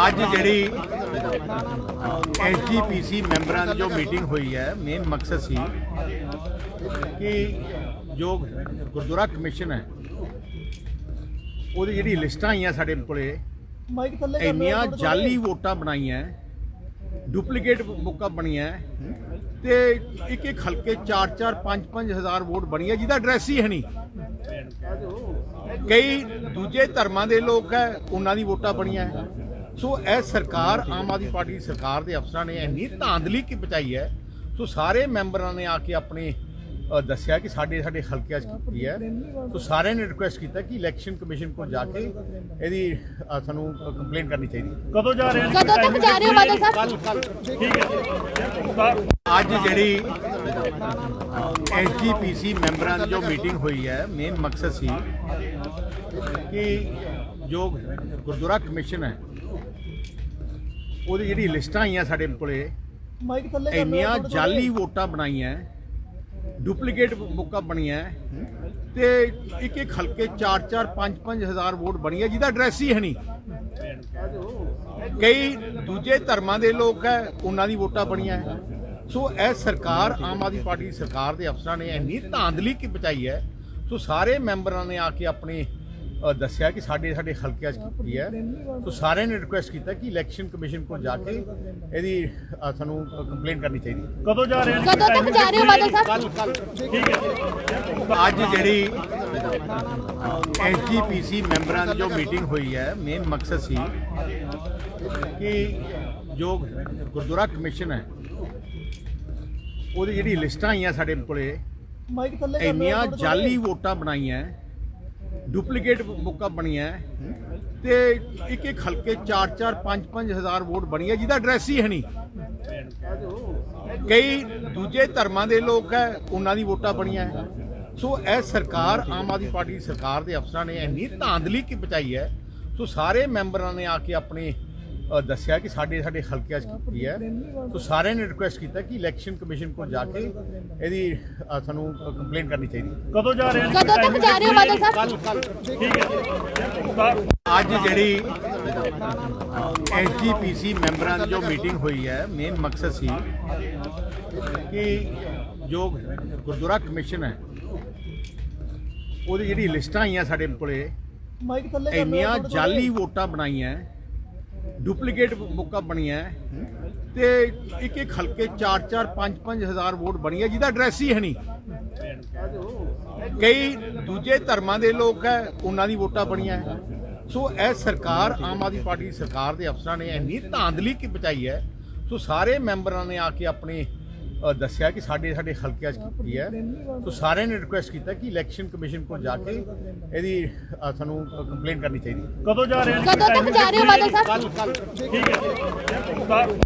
ਅੱਜ ਜਿਹੜੀ ਐਸਜੀਪੀਸੀ ਮੈਂਬਰਾਂ ਦੀ ਜੋ ਮੀਟਿੰਗ ਹੋਈ ਹੈ ਮੇਨ ਮਕਸਦ ਸੀ ਕਿ ਜੋ ਗੁਰਦੁਆਰਾ ਕਮਿਸ਼ਨ ਹੈ ਉਹਦੀ ਜਿਹੜੀ ਲਿਸਟਾਂ ਆਈਆਂ ਸਾਡੇ ਕੋਲੇ ਇੰਨੀਆਂ ਜਾਲੀ ਵੋਟਾਂ ਬਣਾਈਆਂ ਡੁਪਲੀਕੇਟ ਵੋਟਾਂ ਬਣੀਆਂ ਤੇ ਇੱਕ ਇੱਕ ਹਲਕੇ 4 4 5 5 ਹਜ਼ਾਰ ਵੋਟ ਬਣੀ ਹੈ ਜਿਹਦਾ ਐਡਰੈਸ ਹੀ ਹੈ ਨਹੀਂ ਕਈ ਦੂਜੇ ਧਰਮਾਂ ਦੇ ਲੋਕ ਹੈ ਉਹਨਾਂ ਦੀ ਵੋਟਾਂ ਬਣੀਆਂ। ਸੋ ਇਹ ਸਰਕਾਰ ਆਮ ਆਦਮੀ ਪਾਰਟੀ ਦੀ ਸਰਕਾਰ ਦੇ ਅਫਸਰਾਂ ਨੇ ਇੰਨੀ ਧਾਂਦਲੀ ਕੀ ਬਚਾਈ ਹੈ। ਸੋ ਸਾਰੇ ਮੈਂਬਰਾਂ ਨੇ ਆ ਕੇ ਆਪਣੇ ਦੱਸਿਆ ਕਿ ਸਾਡੇ ਸਾਡੇ ਹਲਕਿਆਂ 'ਚ ਕੀ ਹੈ। ਸੋ ਸਾਰਿਆਂ ਨੇ ਰਿਕੁਐਸਟ ਕੀਤਾ ਕਿ ਇਲੈਕਸ਼ਨ ਕਮਿਸ਼ਨ ਕੋਲ ਜਾ ਕੇ ਇਹਦੀ ਸਾਨੂੰ ਕੰਪਲੇਂਟ ਕਰਨੀ ਚਾਹੀਦੀ ਹੈ। ਕਦੋਂ ਜਾ ਰਹੇ ਹੋ ਕਦੋਂ ਤੱਕ ਜਾ ਰਹੇ ਹੋ ਬਾਦਲ ਸਾਹਿਬ? ਅੱਜ ਜਿਹੜੀ ਐਸਜੀਪੀਸੀ ਮੈਂਬਰਾਂ ਦੀ ਜੋ ਮੀਟਿੰਗ ਹੋਈ ਹੈ ਮੇਨ ਮਕਸਦ ਸੀ ਕਿ ਜੋ ਗੁਰਦੁਆਰਾ ਕਮਿਸ਼ਨ ਹੈ ਉਹਦੀ ਜਿਹੜੀ ਲਿਸਟਾਂ ਆਈਆਂ ਸਾਡੇ ਕੋਲੇ ਮਾਈਕ ਥੱਲੇ ਕਰ ਲਓ ਇੰਨੀਆਂ ਥੋੜ੍ਹਾ ਜਾਲੀ ਵੋਟਾਂ ਬਣਾਈਆਂ ਡੁਪਲੀਕੇਟ ਵੋਟਾਂ ਬਣੀਆਂ ਤੇ ਇੱਕ ਇੱਕ ਹਲਕੇ 4 4 5 5 ਹਜ਼ਾਰ ਵੋਟ ਬਣੀ ਹੈ ਜਿਹਦਾ ਐਡਰੈਸ ਹੀ ਹੈ ਨਹੀਂ। ਕਈ ਦੂਜੇ ਧਰਮਾਂ ਦੇ ਲੋਕ ਹੈ ਉਹਨਾਂ ਦੀ ਵੋਟਾਂ ਬਣੀਆਂ ਸੋ ਇਹ ਸਰਕਾਰ ਆਮ ਆਦਮੀ ਪਾਰਟੀ ਦੀ ਸਰਕਾਰ ਦੇ ਅਫਸਰਾਂ ਨੇ ਇੰਨੀ ਧਾਂਦਲੀ ਕੀ ਬਚਾਈ ਹੈ। ਸੋ ਸਾਰੇ ਮੈਂਬਰਾਂ ਨੇ ਆ ਕੇ ਆਪਣੇ ਦੱਸਿਆ ਕਿ ਸਾਡੇ ਸਾਡੇ ਹਲਕਿਆਂ 'ਚ ਕੀ ਹੈ। ਸੋ ਸਾਰਿਆਂ ਨੇ ਰਿਕੁਐਸਟ ਕੀਤਾ ਕਿ ਇਲੈਕਸ਼ਨ ਕਮਿਸ਼ਨ ਕੋਲ ਜਾ ਕੇ ਇਹਦੀ ਅ, ਸਾਨੂੰ ਕੰਪਲੇਂਟ ਕਰਨੀ ਚਾਹੀਦੀ ਹੈ। ਕਦੋਂ ਜਾ ਰਹੇ ਹੋ ਕਦੋਂ ਤੱਕ ਜਾ ਰਹੇ ਹੋ ਬਾਦਲ ਸਾਹਿਬ? ਅੱਜ ਜਿਹੜੀ ਐਸਜੀਪੀਸੀ ਮੈਂਬਰਾਂ ਦੀ ਜੋ ਮੀਟਿੰਗ ਹੋਈ ਹੈ ਮੇਨ ਮਕਸਦ ਸੀ ਕਿ ਜੋ ਗੁਰਦੁਆਰਾ ਕਮਿਸ਼ਨ ਹੈ ਉਹਦੀ ਜਿਹੜੀ ਲਿਸਟਾਂ ਆਈਆਂ ਸਾਡੇ ਕੋਲੇ ਇੰਨੀਆਂ ਜਾਲੀ ਵੋਟਾਂ ਬਣਾਈਆਂ ਡੁਪਲੀਕੇਟ ਵੋਟਾਂ ਬਣੀਆਂ ਤੇ ਇੱਕ ਇੱਕ ਹਲਕੇ 4 4 5 5 ਹਜ਼ਾਰ ਵੋਟ ਬਣੀ ਹੈ, ਜਿਹਦਾ ਐਡਰੈਸ ਹੀ ਹੈ ਨਹੀਂ। ਕਈ ਦੂਜੇ ਧਰਮਾਂ ਦੇ ਲੋਕ ਹੈ, ਉਹਨਾਂ ਦੀ ਵੋਟਾਂ ਬਣੀਆਂ ਸੋ ਇਹ ਸਰਕਾਰ, ਆਮ ਆਦਮੀ ਪਾਰਟੀ ਦੀ ਸਰਕਾਰ ਦੇ ਅਫਸਰਾਂ ਨੇ ਇੰਨੀ ਧਾਂਦਲੀ ਕੀ ਬਚਾਈ ਹੈ। ਸੋ ਸਾਰੇ ਮੈਂਬਰਾਂ ਨੇ ਆ ਕੇ ਆਪਣੇ ਦੱਸਿਆ ਕਿ ਸਾਡੇ ਸਾਡੇ ਹਲਕਿਆਂ 'ਚ ਕੀ ਹੈ। ਸੋ ਸਾਰਿਆਂ ਨੇ ਰਿਕੁਐਸਟ ਕੀਤਾ ਕਿ ਇਲੈਕਸ਼ਨ ਕਮਿਸ਼ਨ ਕੋਲ ਜਾ ਕੇ ਇਹਦੀ ਸਾਨੂੰ ਕੰਪਲੇਂਟ ਕਰਨੀ ਚਾਹੀਦੀ। ਕਦੋਂ ਜਾ ਰਹੇ ਹੋ ਕਦੋਂ ਤੱਕ ਜਾ ਰਹੇ ਹੋ ਬਾਦਲ ਸਾਹਿਬ? ਅੱਜ ਜਿਹੜੀ ਐਸਜੀਪੀਸੀ ਮੈਂਬਰਾਂ ਦੀ ਜੋ ਮੀਟਿੰਗ ਹੋਈ ਹੈ ਮੇਨ ਮਕਸਦ ਸੀ ਕਿ ਜੋ ਗੁਰਦੁਆਰਾ ਕਮਿਸ਼ਨ ਹੈ ਉਹਦੀ ਜਿਹੜੀ ਲਿਸਟਾਂ ਆਈਆਂ ਸਾਡੇ ਕੋਲੇ ਮਾਈਕ ਥੱਲੇ ਕਰ ਲਓ ਇੰਨੀਆਂ ਜਾਲੀ ਵੋਟਾਂ ਬਣਾਈਆਂ ਡੁਪਲੀਕੇਟ ਵੋਟਾਂ ਬਣੀਆਂ ਤੇ ਇੱਕ ਇੱਕ ਹਲਕੇ 4 4 5 5 ਹਜ਼ਾਰ ਵੋਟ ਬਣੀ ਹੈ, ਜਿਹਦਾ ਐਡਰੈਸ ਹੀ ਹੈ ਨਹੀਂ। ਕਈ ਦੂਜੇ ਧਰਮਾਂ ਦੇ ਲੋਕ ਹੈ, ਉਹਨਾਂ ਦੀ ਵੋਟਾਂ ਬਣੀਆਂ ਸੋ ਇਹ ਸਰਕਾਰ, ਆਮ ਆਦਮੀ ਪਾਰਟੀ ਦੀ ਸਰਕਾਰ ਦੇ ਅਫਸਰਾਂ ਨੇ ਇੰਨੀ ਧਾਂਦਲੀ ਕੀ ਬਚਾਈ ਹੈ। ਸੋ ਸਾਰੇ ਮੈਂਬਰਾਂ ਨੇ ਆ ਕੇ ਆਪਣੇ ਦੱਸਿਆ ਕਿ ਸਾਡੇ ਸਾਡੇ ਹਲਕਿਆਂ 'ਚ ਕੀ ਹੈ। ਸੋ ਸਾਰਿਆਂ ਨੇ ਰਿਕੁਐਸਟ ਕੀਤਾ ਕਿ ਇਲੈਕਸ਼ਨ ਕਮਿਸ਼ਨ ਕੋਲ ਜਾ ਕੇ ਇਹਦੀ ਸਾਨੂੰ ਕੰਪਲੇਂਟ ਕਰਨੀ ਚਾਹੀਦੀ ਹੈ। ਕਦੋਂ ਜਾ ਰਹੇ ਹੋ? ਕਦੋਂ ਤੱਕ ਜਾ ਰਹੇ ਹੋ ਬਾਦਲ ਸਾਹਿਬ? ਕੱਲ ਕੱਲ